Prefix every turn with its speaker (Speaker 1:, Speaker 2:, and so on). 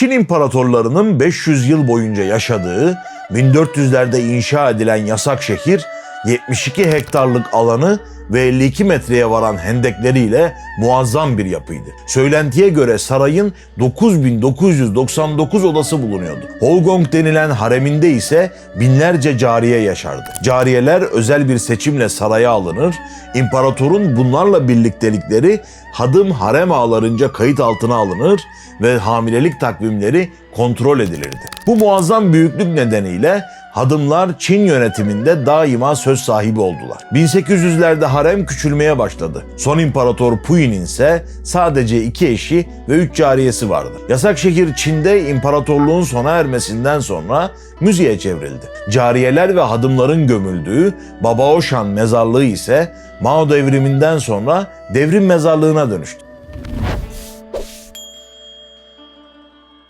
Speaker 1: Çin imparatorlarının 500 yıl boyunca yaşadığı 1400'lerde inşa edilen yasak şehir 72 hektarlık alanı ve 52 metreye varan hendekleriyle muazzam bir yapıydı. Söylentiye göre sarayın 9999 odası bulunuyordu. Holgong denilen hareminde ise binlerce cariye yaşardı. Cariyeler özel bir seçimle saraya alınır, imparatorun bunlarla birliktelikleri hadım harem ağlarınca kayıt altına alınır ve hamilelik takvimleri kontrol edilirdi. Bu muazzam büyüklük nedeniyle hadımlar Çin yönetiminde daima söz sahibi oldular. 1800'lerde harem küçülmeye başladı. Son imparator Puyi'nin ise sadece iki eşi ve üç cariyesi vardı. Yasak şehir Çin'de imparatorluğun sona ermesinden sonra müziğe çevrildi. Cariyeler ve hadımların gömüldüğü Babaoshan mezarlığı ise Mao devriminden sonra devrim mezarlığına dönüştü.